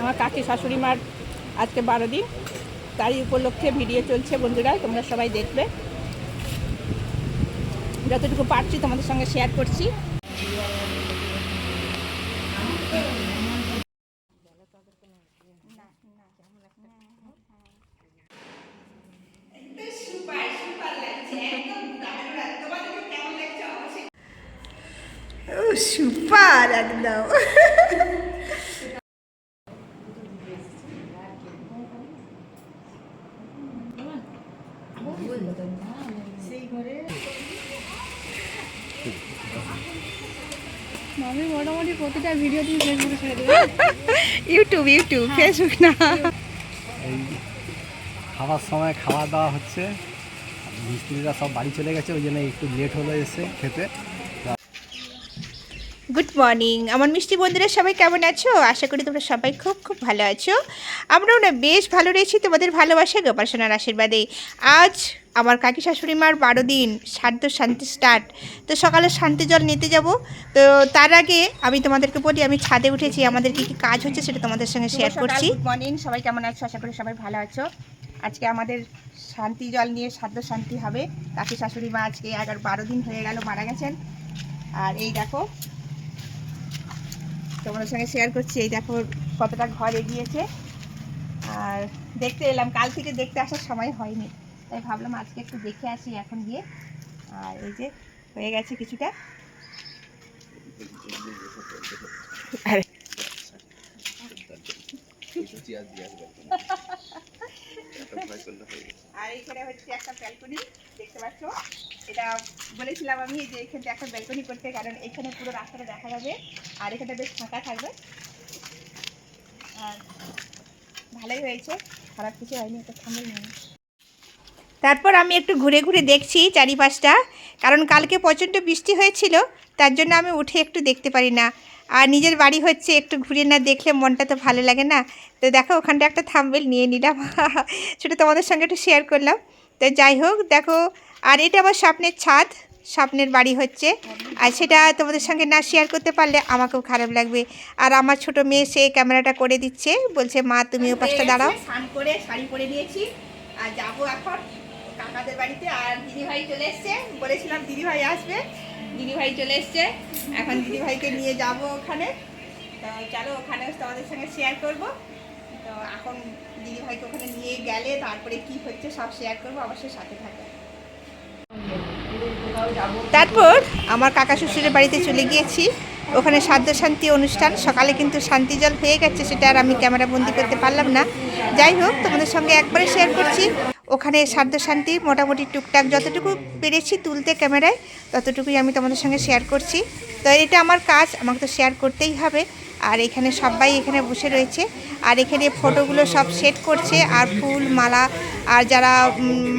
আমার কাকি শাশুড়ি মার আজকে বারো দিন, তারই উপলক্ষে ভিডিও চলছে বন্ধুরা, তোমরা সবাই দেখবে। যতটুকু পারছি তোমাদের সঙ্গে শেয়ার করছি। সুপার একদম। আমি মোটামুটি প্রতিটা ভিডিও তুমি ফেসবুকে ছেড়ে দেবে। ইউটিউব ইউটিউব ফেসবুক না। এই খাওয়ার সময় খাওয়া দাওয়া হচ্ছে। মিস্ত্রিরা সব বাড়ি চলে গেছে ওই জন্য একটু লেট হলো এসে খেতে। গুড মর্নিং আমার মিষ্টি বন্ধুরা সবাই কেমন আছো? আশা করি তোমরা সবাই খুব খুব ভালো আছো। আমরাও না বেশ ভালো রয়েছি তোমাদের ভালোবাসা গোপাসনার আশীর্বাদে। আজ আমার কাকি শাশুড়ি মার বারো দিন সাধ্য শান্তি স্টার্ট তো সকালে শান্তি জল নিতে যাব। তো তার আগে আমি তোমাদেরকে বলি আমি ছাদে উঠেছি। আমাদের কি কি কাজ হচ্ছে সেটা তোমাদের সঙ্গে শেয়ার করছি। গুড মর্নিং সবাই কেমন আছো? আশা করি সবাই ভালো আছো। আজকে আমাদের শান্তি জল নিয়ে সাধ্য শান্তি হবে। কাকি শাশুড়ি মা আজকে এগারো বারো দিন হয়ে গেল মারা গেছেন। আর এই দেখো তোমাদের সঙ্গে শেয়ার করছি। এই দেখো কতটা ঘর এগিয়েছে। আর দেখতে এলাম কাল থেকে দেখতে আসার সময় হয়নি। তাই ভাবলাম আজকে একটু দেখে আসি এখন গিয়ে। আর এই যে হয়ে গেছে কিছুটা। আরে। আর এখানে হচ্ছে একটা ব্যালকনি দেখতে পাচ্ছ? এটা বলেছিলাম আমি যে এখানে একটা ব্যালকনি করতে কারণ এখানে পুরো রাস্তাটা দেখা যাবে। আর এখানে বেশ ফাঁকা থাকবে। আর ভালোই হয়েছে। খারাপ কিছু হয়নি একটা ঠান্ডাই নেই। তারপর আমি একটু ঘুরে ঘুরে দেখছি চারিপাশটা, কারণ কালকে প্রচণ্ড বৃষ্টি হয়েছিল, তার জন্য আমি উঠে একটু দেখতে পারি না। আর নিজের বাড়ি হচ্ছে একটু ঘুরে না দেখলে মনটা তো ভালো লাগে না। তো দেখো, ওখানটা একটা থাম্বেল নিয়ে নিলাম। সেটা তোমাদের সঙ্গে একটু শেয়ার করলাম। তো যাই হোক, দেখো, আর এটা আমার স্বপ্নের ছাদ, স্বপ্নের বাড়ি হচ্ছে। আর সেটা তোমাদের সঙ্গে না শেয়ার করতে পারলে আমাকেও খারাপ লাগবে। আর আমার ছোট মেয়ে, সে ক্যামেরাটা করে দিচ্ছে, বলছে, মা তুমি ও পাশটা দাঁড়াও স্নান করে, শাড়ি পরে নিয়েছি। আর যাব এখন। কাকাদের বাড়িতে আর দিদিভাই চলে এসছে। বলেছিলাম দিদিভাই আসবে। দিদিভাই চলে এসছে। এখন দিদিভাইকে নিয়ে যাব ওখানে। তো চলো ওখানে তোমাদের সঙ্গে শেয়ার করব। তো এখন দিদিভাইকে ওখানে নিয়ে গেলে তারপরে কি হচ্ছে সব শেয়ার করব অবশ্যই সাথে থাকবে। তারপর আমার কাকা শ্বশুরের বাড়িতে চলে গিয়েছি। ওখানে সাধ্য শান্তি অনুষ্ঠান। সকালে কিন্তু শান্তি জল হয়ে গেছে সেটা আর আমি ক্যামেরা বন্দি করতে পারলাম না। যাই হোক তোমাদের সঙ্গে একবারে শেয়ার করছি। ওখানে শান্তি মোটামুটি টুকটাক যতটুকু পেরেছি তুলতে ক্যামেরায়, ততটুকুই আমি তোমাদের সঙ্গে শেয়ার করছি। তো এটা আমার কাজ, আমাকে তো শেয়ার করতেই হবে। আর এখানে সবাই এখানে বসে রয়েছে। আর এখানে ফটোগুলো সব সেট করছে, আর ফুল, মালা, আর যারা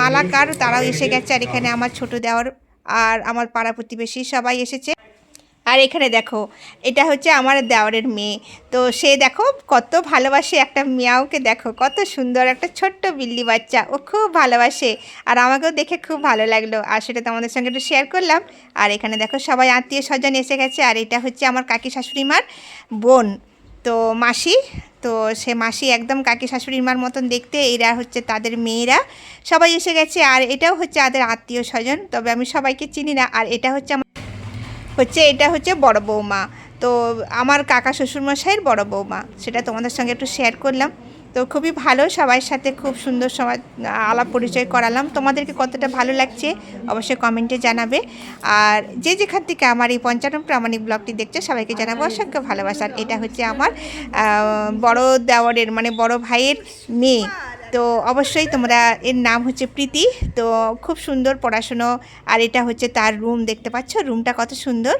মালাকার তারাও এসে গেছে। আর এখানে আমার ছোট দেওয়ার আর আমার পাড়া প্রতিবেশী সবাই এসেছে। আর এখানে দেখো, এটা হচ্ছে আমার দেওয়ারের মেয়ে। তো সে দেখো, কত ভালোবাসে একটা মিয়াওকে দেখো, কত সুন্দর একটা ছোট্ট বিল্লি বাচ্চা, ও খুব ভালোবাসে। আর আমাকেও দেখে খুব ভালো লাগল। আর সেটা তোমাদের সঙ্গে একটু শেয়ার করলাম। আর এখানে দেখো, সবাই আত্মীয় স্বজন এসে গেছে। আর এটা হচ্ছে আমার কাকি শাশুড়ি মার বোন। তো মাসি, তো সে মাসি একদম কাকি শাশুড়ির মার মতন দেখতে, এরা হচ্ছে তাদের মেয়েরা। সবাই এসে গেছে। আর এটাও হচ্ছে তাদের আত্মীয় স্বজন, তবে আমি সবাইকে চিনি না। আর এটা হচ্ছে আমার হচ্ছে এটা হচ্ছে বড় বৌমা। তো আমার কাকা শ্বশুরমশাইয়ের বড় বৌমা, সেটা তোমাদের সঙ্গে একটু শেয়ার করলাম। তো খুবই ভালো সবার সাথে খুব সুন্দর সবাই আলাপ পরিচয় করালাম। তোমাদেরকে কতটা ভালো লাগছে অবশ্যই কমেন্টে জানাবে। আর যে যেখান থেকে আমার এই পঞ্চানন প্রামাণিক ব্লগটি দেখছে, সবাইকে জানাব অসংখ্য ভালোবাসার এটা হচ্ছে আমার বড় দেওয়ারের মানে বড় ভাইয়ের মেয়ে। তো অবশ্যই তোমরা এর নাম হচ্ছে প্রীতি। তো খুব সুন্দর পড়াশুনো। আর এটা হচ্ছে তার রুম, দেখতে পাচ্ছ? রুমটা কত সুন্দর।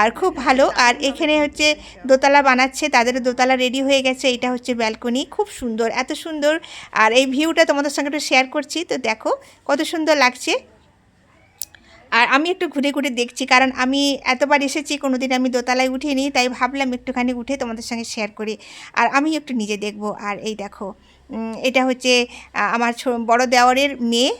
আর খুব ভালো। আর এখানে হচ্ছে দোতলা বানাচ্ছে তাদেরও দোতলা রেডি হয়ে গেছে। এটা হচ্ছে ব্যালকনি খুব সুন্দর, এত সুন্দর। আর এই ভিউটা তোমাদের সঙ্গে একটু শেয়ার করছি। তো দেখো, কত সুন্দর লাগছে। আর আমি একটু ঘুরে ঘুরে দেখছি, কারণ আমি এতবার এসেছি কোনো দিন আমি দোতলায় উঠিনি। তাই ভাবলাম একটুখানি উঠে তোমাদের সঙ্গে শেয়ার করি। আর আমি একটু নিজে দেখব। আর এই দেখো এটা হচ্ছে আমার বড় দেওয়ারের মেয়ে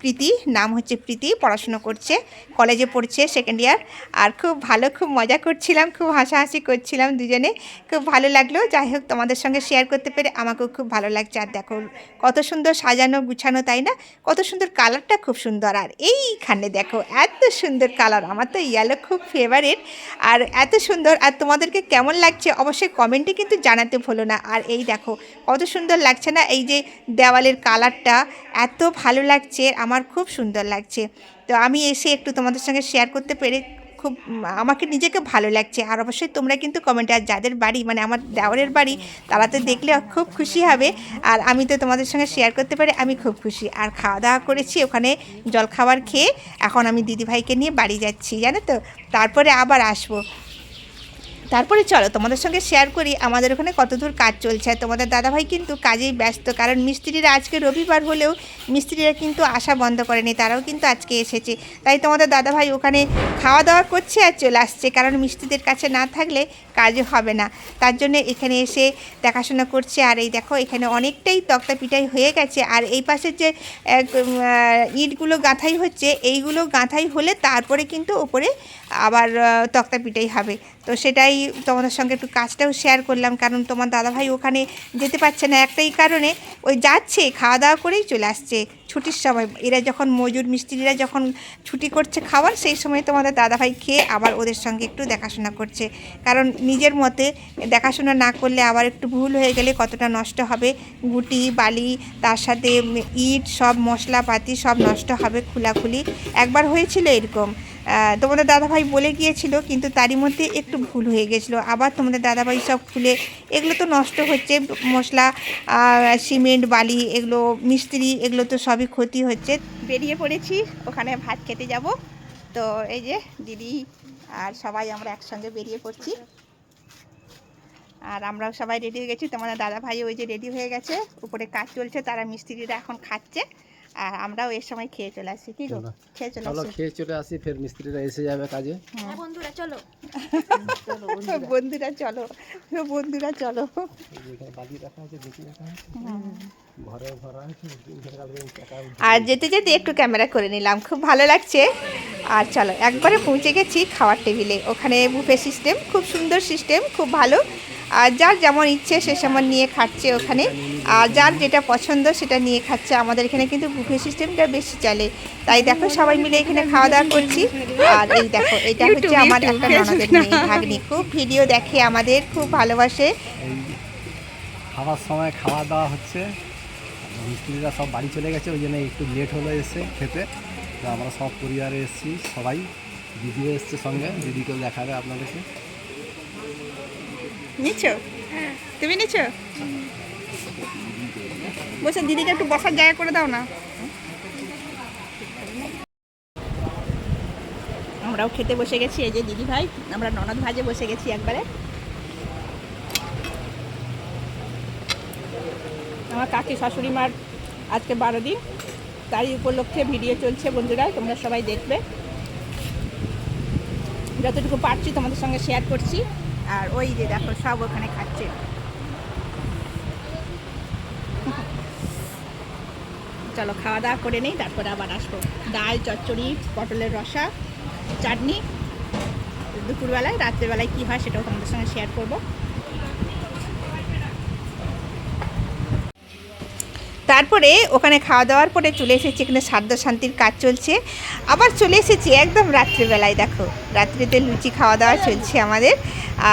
প্রীতি, নাম হচ্ছে প্রীতি, পড়াশুনো করছে কলেজে পড়ছে সেকেন্ড ইয়ার আর খুব ভালো, খুব মজা করছিলাম, খুব হাসাহাসি করছিলাম দুজনে, খুব ভালো লাগল, যাই হোক তোমাদের সঙ্গে শেয়ার করতে পেরে আমাকেও খুব ভালো লাগছে, আর দেখো কত সুন্দর সাজানো, গুছানো, তাই না? কত সুন্দর কালারটা খুব সুন্দর, আর এইখানে দেখো এত সুন্দর কালার আমার তো ইয়েলো খুব ফেভারিট আর এত সুন্দর, আর তোমাদেরকে কেমন লাগছে অবশ্যই কমেন্টে কিন্তু জানাতে ভুলো না, আর এই দেখো কত সুন্দর লাগছে না, এই যে দেওয়ালের কালারটা এত ভালো লাগছে, আমার খুব সুন্দর লাগছে। তো আমি এসে একটু তোমাদের সঙ্গে শেয়ার করতে পেরে খুব, আমাকে নিজেকে ভালো লাগছে। আর অবশ্যই তোমরা কিন্তু কমেন্টে আর যাদের বাড়ি মানে আমার দেওয়ারের বাড়ি, তারা তো দেখলে খুব খুশি হবে। আর আমি তো তোমাদের সঙ্গে শেয়ার করতে পারি আমি খুব খুশি। আর খাওয়া দাওয়া করেছি, ওখানে জলখাবার খেয়ে, এখন আমি দিদিভাইকে নিয়ে বাড়ি যাচ্ছি, জানো তো? তারপরে আবার আসব। তারপরে চলো, তোমাদের সঙ্গে শেয়ার করি আমাদের ওখানে কত দূর কাজ চলছে। আর তোমাদের দাদাভাই কিন্তু কাজেই ব্যস্ত, কারণ মিস্ত্রিরা আজকে রবিবার হলেও মিস্ত্রিরা কিন্তু আসা বন্ধ করেনি, তারাও কিন্তু আজকে এসেছে। তাই তোমাদের দাদাভাই ওখানে খাওয়া দাওয়া করছে আর চলে আসছে, কারণ মিস্ত্রিদের কাছে না থাকলে কাজ হবে না। তার জন্য এখানে এসে দেখাশোনা করছে, আর এই দেখো, এখানে অনেকটাই তক্তা পিটাই হয়ে গেছে। আর এই পাশের যে ইটগুলো গাঁথাই হচ্ছে, এইগুলো গাঁথাই হলে তারপরে কিন্তু ওপরে আবার তক্তা পিটাই হবে। তো সেটাই তোমাদের সঙ্গে একটু কাজটাও শেয়ার করলাম, কারণ তোমার দাদাভাই ওখানে যেতে পারছে না। একটাই কারণে ওই যাচ্ছে খাওয়া দাওয়া করেই চলে আসছে ছুটির সময়। এরা যখন মজুর মিস্ত্রিরা যখন ছুটি করছে খাবার সেই সময় তোমাদের দাদাভাই খেয়ে আবার ওদের সঙ্গে একটু দেখাশোনা করছে। কারণ নিজের মতে দেখাশোনা না করলে আবার একটু ভুল হয়ে গেলে কতটা নষ্ট হবে। গুটি, বালি, তার সাথে ইট, সব মশলাপাতি সব নষ্ট হবে খোলাখুলি। একবার হয়েছিল এরকম। তোমাদের দাদাভাই বলে গিয়েছিল, কিন্তু তারই মধ্যে একটু ভুল হয়ে গেছিল। আবার তোমাদের দাদাভাই সব খুলে, এগুলো তো নষ্ট হচ্ছে, মশলা সিমেন্ট, বালি, এগুলো মিস্ত্রি, এগুলো তো সবই ক্ষতি হচ্ছে। বেরিয়ে পড়েছি, ওখানে ভাত খেতে যাব। তো এই যে দিদি আর সবাই আমরা একসঙ্গে বেরিয়ে পড়ছি। আর আমরাও সবাই রেডি হয়ে গেছি। তোমাদের দাদা ভাই ওই যে রেডি হয়ে গেছে, উপরে কাজ চলছে, তারা মিস্ত্রিরা এখন খাচ্ছে। আর আমরাও এর সময় খেয়ে চলে আসি। কি গো? খেয়ে চলে চলো খেয়ে চলে আসি ফের মিস্ত্রিরা এসে যাবে কাজে। হ্যাঁ। বন্ধুরা চলো। বন্ধুরা। চলো। বন্ধুরা চলো। আর যেতে যেতে একটু ক্যামেরা করে নিলাম। খুব ভালো লাগছে। আর চলো একবারে পৌঁছে গেছি খাওয়ার টেবিলে। ওখানে বুফে সিস্টেম খুব সুন্দর সিস্টেম খুব ভালো। আর যার যেমন ইচ্ছে সে সেমন নিয়ে খাচ্ছে ওখানে। আর যার যেটা পছন্দ সেটা নিয়ে খাচ্ছে। আমাদের এখানে কিন্তু বুফে সিস্টেমটা বেশি চলে। তাই দেখো সবাই মিলে এখানে খাওয়া দাওয়া করছি। আর এই দেখো এটা হচ্ছে আমার একটা ননদের মেয়ে ভাগ্নি। খুব ভিডিও দেখে আমাদের খুব ভালোবাসে। খাওয়ার সময় খাওয়া দাওয়া হচ্ছে। মিস্ত্রিরা সব বাড়ি চলে গেছে ওই জন্য একটু লেট হলো এসে খেতে। তো আমরা সব পরিবারে এসেছি সবাই। দিদিও এসছে সঙ্গে দিদিকেও দেখাবে আপনাদেরকে। নিচ্ছো? তুমি নিচ্ছো? বলছেন দিদিকে একটু বসার জায়গা করে দাও না। আমরাও খেতে বসে গেছি, এই যে দিদি ভাই, আমরা ননদ ভাজে বসে গেছি একবারে। আমার কাকি শাশুড়ি মার আজকে বারো দিন তারই উপলক্ষে ভিডিও চলছে বন্ধুরা, তোমরা সবাই দেখবে। যতটুকু পারছি তোমাদের সঙ্গে শেয়ার করছি। আর ওই যে দেখো, সব ওখানে খাচ্ছে। চলো খাওয়া দাওয়া করে নেই, তারপরে আবার আসব। ডাল, চচ্চড়ি, পটলের রসা, চাটনি। দুপুরবেলায়, রাত্রেবেলায় কী হয় সেটাও তোমাদের সঙ্গে শেয়ার করব। তারপরে ওখানে খাওয়া দাওয়ার পরে চলে এসেছি এখানে সাধ্য শান্তির কাজ চলছে। আবার চলে এসেছি একদম রাত্রিবেলায় দেখো। রাত্রিতে লুচি খাওয়া দাওয়া চলছে আমাদের।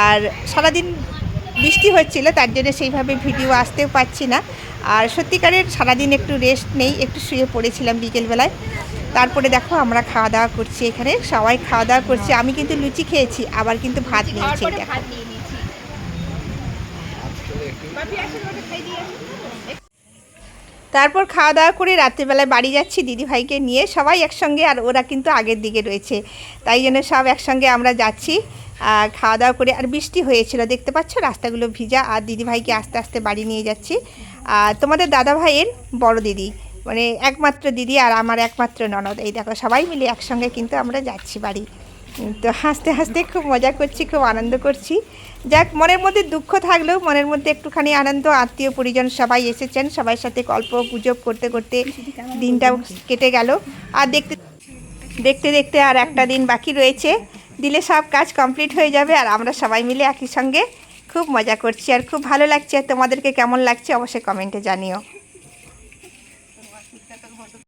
আর সারাদিন বৃষ্টি হচ্ছিল তার জন্য সেইভাবে ভিডিও আসতেও পারছি না। আর সত্যিকারের সারাদিন একটু রেস্ট নেই একটু শুয়ে পড়েছিলাম বিকেলবেলায়। তারপরে দেখো আমরা খাওয়া দাওয়া করছি এখানে সবাই খাওয়া দাওয়া করছি। আমি কিন্তু লুচি খেয়েছি আবার কিন্তু ভাত নিয়েছি দেখো। তারপর খাওয়া দাওয়া করে রাত্রিবেলায় বাড়ি যাচ্ছি, দিদিভাইকে নিয়ে। সবাই একসঙ্গে আর ওরা কিন্তু আগের দিকে রয়েছে। তাই জন্য সব একসঙ্গে আমরা যাচ্ছি। খাওয়া দাওয়া করে, আর বৃষ্টি হয়েছিল, দেখতে পাচ্ছ? রাস্তাগুলো ভিজা। আর দিদিভাইকে আস্তে আস্তে বাড়ি নিয়ে যাচ্ছি। আর তোমাদের দাদা ভাইয়ের বড় দিদি মানে একমাত্র দিদি আর আমার একমাত্র ননদ। এই দেখো, সবাই মিলে একসঙ্গে কিন্তু আমরা যাচ্ছি বাড়ি। তো হাসতে হাসতে খুব মজা করছি, খুব আনন্দ করছি। যাক, মনের মধ্যে দুঃখ থাকলেও মনের মধ্যে একটুখানি আনন্দ, আত্মীয় পরিজন সবাই এসেছেন সবার সাথে গল্প গুজব করতে করতে দিনটাও কেটে গেল। আর দেখতে দেখতে দেখতে আর একটা দিন বাকি রয়েছে। দিলে সব কাজ কমপ্লিট হয়ে যাবে আর আমরা সবাই মিলে একই সঙ্গে খুব মজা করছি। আর খুব ভালো লাগছে। আর তোমাদেরকে কেমন লাগছে অবশ্যই কমেন্টে জানিও।